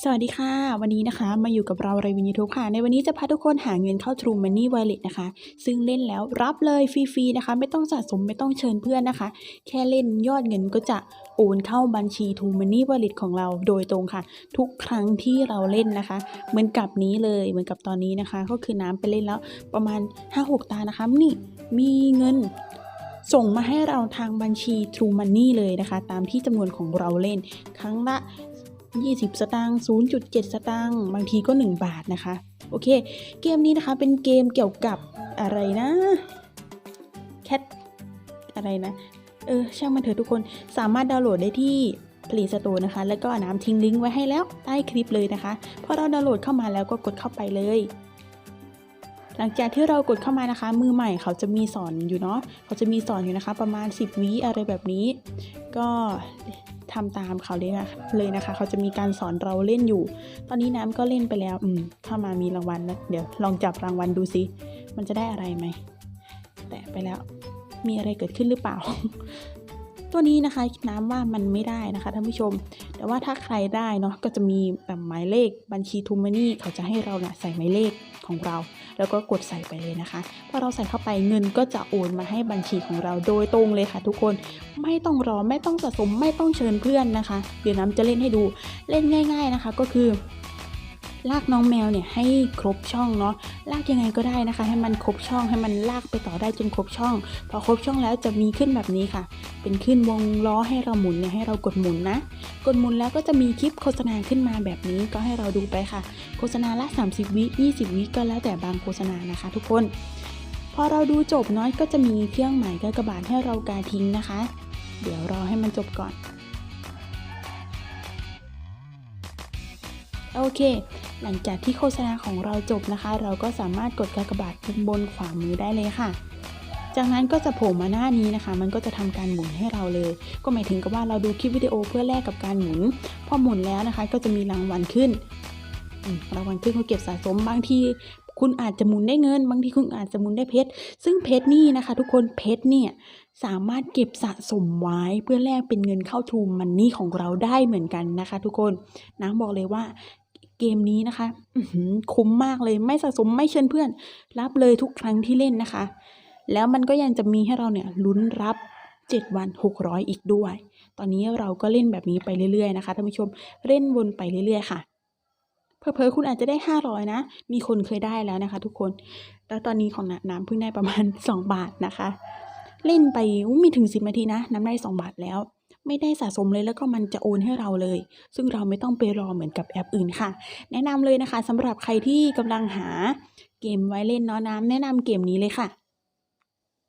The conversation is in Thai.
สวัสดีค่ะ วันนี้นะคะ มาอยู่กับเราไรวินยูทูบค่ะ ในวันนี้จะพาทุกคนหาเงินเข้า True Money Wallet นะคะ ซึ่งเล่นแล้วรับเลยฟรีๆนะคะ ไม่ต้องสะสมไม่ต้องเชิญเพื่อนนะคะ แค่เล่นยอดเงินก็จะโอนเข้าบัญชี True Money Wallet ของเราโดยตรงค่ะ ทุกครั้งที่เราเล่นนะคะ เหมือนกับนี้เลยเหมือนกับตอนนี้นะคะ ก็คือน้ำไปเล่นแล้วประมาณ 5-6 ตานะคะนี่มีเงินส่งมาให้เราทางบัญชี True Money เลยนะคะ ตามที่จำนวนของเราเล่น ครั้งละ 20 สตางค์ 0.7 สตางค์ บางทีก็ 1 บาทนะคะ โอเค เกมนี้นะคะเป็นเกมเกี่ยวกับอะไรนะ แคทอะไรนะ เออ ช่างมันเถอะทุกคน สามารถดาวน์โหลดได้ที่ Play Store นะคะ แล้วก็น้ำทิ้งลิงก์ไว้ให้แล้วใต้คลิปเลยนะคะ พอเราดาวน์โหลดเข้ามาแล้วก็กดเข้าไปเลย หลังจากที่เรากดเข้ามานะคะ มือใหม่เขาจะมีสอนอยู่เนาะเขาจะมีสอนอยู่นะคะ ประมาณ 10วิอะไรแบบนี้ ก็ทำตามเขาเลยนะเลยนะคะ เขาจะมีการสอนเราเล่นอยู่ ตอนนี้น้ำก็เล่นไปแล้วอืมเข้ามามีรางวัลแล้วเดี๋ยวลองจับรางวัลดูสิมันจะได้อะไรไหมแตะไปแล้วมีอะไรเกิดขึ้นหรือเปล่า ตัวนี้นะคะน้ำว่ามันไม่ได้นะคะท่านผู้ชม แต่ว่าถ้าใครได้เนาะก็จะมีแบบหมายเลขบัญชีทูมานี่เขาจะให้เราเนี่ยใส่หมายเลขของเรา แล้วก็กดใส่ไปเลยนะคะพอเราใส่เข้าไปเงินก็จะโอนมาให้บัญชีของเราโดยตรงเลยค่ะ ทุกคนไม่ต้องรอไม่ต้องสะสมไม่ต้องเชิญเพื่อนนะคะ เดี๋ยวน้ำจะเล่นให้ดูเล่นง่าย ๆนะคะ ก็คือ ลากน้องแมวเนี่ยให้ครบช่องเนาะลากยังไงก็ได้นะคะ ให้มันครบช่องให้มันลากไปต่อได้จนครบช่อง พอครบช่องแล้วจะมีขึ้นแบบนี้ค่ะ เป็นขึ้นวงล้อให้เราหมุนเนี่ยให้เรากดหมุนนะ กดหมุนแล้วก็จะมีคลิปโฆษณาขึ้นมาแบบนี้ก็ให้เราดูไปค่ะ โฆษณาละ 30 วิ 20 วิก็แล้วแต่บางโฆษณานะคะ ทุกคน พอเราดูจบน้อยก็จะมีเครื่องหมายกากบาทให้เรากาทิ้งนะคะ เดี๋ยวรอให้มันจบก่อนโอเค หลังจากที่โฆษณาของเราจบนะคะ เราก็สามารถกดกากบาทบนขวามือได้เลยค่ะ จากนั้นก็จะโผล่มาหน้านี้นะคะ มันก็จะทำการหมุนให้เราเลย ก็หมายถึงกับว่าเราดูคลิปวิดีโอเพื่อแลกกับการหมุน พอหมุนแล้วนะคะ ก็จะมีรางวัลขึ้นรางวัลขึ้นเขาเก็บสะสมบางทีคุณอาจจะหมุนได้เงิน บางทีคุณอาจจะหมุนได้เพชร ซึ่งเพชรนี่นะคะ ทุกคนเพชรเนี่ยสามารถเก็บสะสมไว้เพื่อแลกเป็นเงินเข้าทูมันนี่ของเราได้เหมือนกันนะคะ ทุกคนน้ำบอกเลยว่า เกมนี้นะคะคุ้มมากเลยไม่สะสมไม่เชิญเพื่อน รับเลยทุกครั้งที่เล่นนะคะ แล้วมันก็ยังจะมีให้เราเนี่ยลุ้นรับ 7 วัน 600 อีกด้วย ตอนนี้เราก็เล่นแบบนี้ไปเรื่อยๆนะคะท่านผู้ชมเล่นวนไปเรื่อย ๆ ค่ะเพอๆคุณอาจจะได้ 500 นะ มีคนเคยได้แล้วนะคะ ทุกคน แล้วตอนนี้ของน้ำเพิ่งได้ประมาณ 2 บาทนะคะ เล่นไปมีถึง 10 นาทีนะ น้ำได้ 2 บาทแล้ว ไม่ได้สะสมเลยแล้วก็มันจะโอนให้เราเลย ซึ่งเราไม่ต้องไปรอเหมือนกับแอปอื่นค่ะ แนะนำเลยนะคะสำหรับใครที่กำลังหาเกมไว้เล่นเนาะน้ำแนะนำเกมนี้เลยค่ะ